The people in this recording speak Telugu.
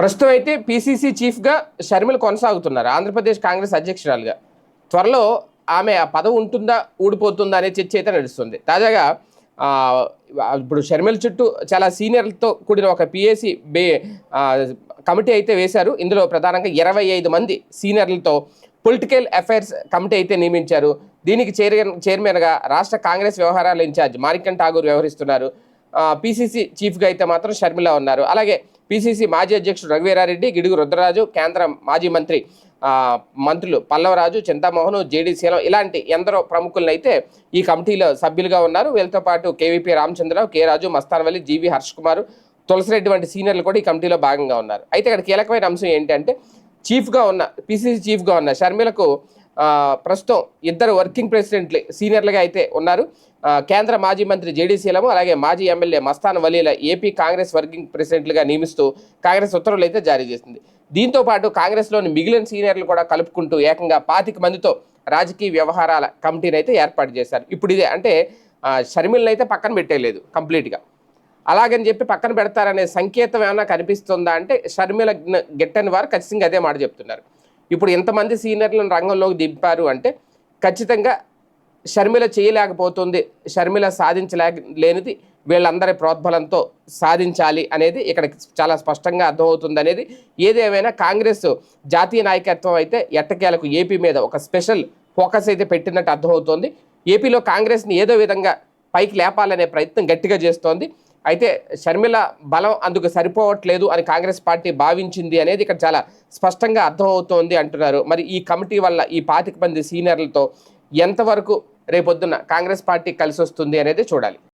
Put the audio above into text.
ప్రస్తుతం అయితే పీసీసీ చీఫ్గా షర్మిల కొనసాగుతున్నారు. ఆంధ్రప్రదేశ్ కాంగ్రెస్ అధ్యక్షురాలుగా. త్వరలో ఆమె ఆ పదవి ఉంటుందా ఊడిపోతుందా అనే చర్చ అయితే నడుస్తుంది. తాజాగా ఇప్పుడు షర్మిల చుట్టూ చాలా సీనియర్లతో కూడిన ఒక పిఏసి బే కమిటీ అయితే వేశారు. ఇందులో ప్రధానంగా ఇరవై ఐదు మంది సీనియర్లతో పొలిటికల్ అఫైర్స్ కమిటీ అయితే నియమించారు. దీనికి చైర్ చైర్మన్గా రాష్ట్ర కాంగ్రెస్ వ్యవహారాల ఇన్ఛార్జ్ మారికన్ ఠాగూర్ వ్యవహరిస్తున్నారు. పీసీసీ చీఫ్గా అయితే మాత్రం షర్మిల ఉన్నారు. అలాగే పిసిసి మాజీ అధ్యక్షుడు రఘువీరారెడ్డి గిడుగు రుద్రరాజు కేంద్ర మాజీ మంత్రి మంత్రులు పల్లవరాజు చింతామోహన్ జేడీ శీలం ఇలాంటి ఎందరో ప్రముఖులను అయితే ఈ కమిటీలో సభ్యులుగా ఉన్నారు. వీళ్ళతో పాటు KVP Ramachandra Rao K Raju Mastan Valli GV Harsh Kumar Tulasi Reddy వంటి సీనియర్లు కూడా ఈ కమిటీలో భాగంగా ఉన్నారు. అయితే ఇక్కడ కీలకమైన అంశం ఏంటంటే చీఫ్గా ఉన్న పిసిసి చీఫ్గా ఉన్న షర్మిలకు ప్రస్తుతం ఇద్దరు వర్కింగ్ ప్రెసిడెంట్లు సీనియర్లుగా అయితే ఉన్నారు. కేంద్ర మాజీ మంత్రి జేడీసీలము అలాగే మాజీ ఎమ్మెల్యే మస్తాన్ వలీల ఏపీ కాంగ్రెస్ వర్కింగ్ ప్రెసిడెంట్లుగా నియమిస్తూ కాంగ్రెస్ ఉత్తర్వులు అయితే జారీ చేసింది. దీంతో పాటు కాంగ్రెస్లోని మిగిలిన సీనియర్లు కూడా కలుపుకుంటూ ఏకంగా పాతిక మందితో రాజకీయ వ్యవహారాల కమిటీని అయితే ఏర్పాటు చేశారు. ఇప్పుడు ఇదే అంటే షర్మిల్ని షర్మిలను అయితే పక్కన పెట్టేయలేదు కంప్లీట్గా. అలాగని చెప్పి పక్కన పెడతారనే సంకేతం ఏమైనా కనిపిస్తుందా అంటే షర్మిల గెట్టని గిట్టని వారు ఖచ్చితంగా అదే మాట చెప్తున్నారు. ఇప్పుడు ఇంతమంది సీనియర్లను రంగంలోకి దింపారు అంటే ఖచ్చితంగా షర్మిల చేయలేకపోతుంది షర్మిల సాధించలేక లేనిది వీళ్ళందరి ప్రోద్బలంతో సాధించాలి అనేది ఇక్కడ చాలా స్పష్టంగా అర్థమవుతుంది అనేది. ఏదేమైనా కాంగ్రెస్ జాతీయ నాయకత్వం అయితే ఎట్టకేలకు ఏపీ మీద ఒక స్పెషల్ ఫోకస్ అయితే పెట్టినట్టు అర్థమవుతోంది. ఏపీలో కాంగ్రెస్ని ఏదో విధంగా పైకి లేపాలనే ప్రయత్నం గట్టిగా చేస్తోంది. అయితే షర్మిల బలం అందుకు సరిపోవట్లేదు అని కాంగ్రెస్ పార్టీ భావించింది అనేది ఇక్కడ చాలా స్పష్టంగా అర్థమవుతోంది అంటున్నారు. మరి ఈ కమిటీ వల్ల ఈ పాతిక మంది సీనియర్లతో ఎంతవరకు రేపొద్దున కాంగ్రెస్ పార్టీ కలిసి వస్తుంది అనేది చూడాలి.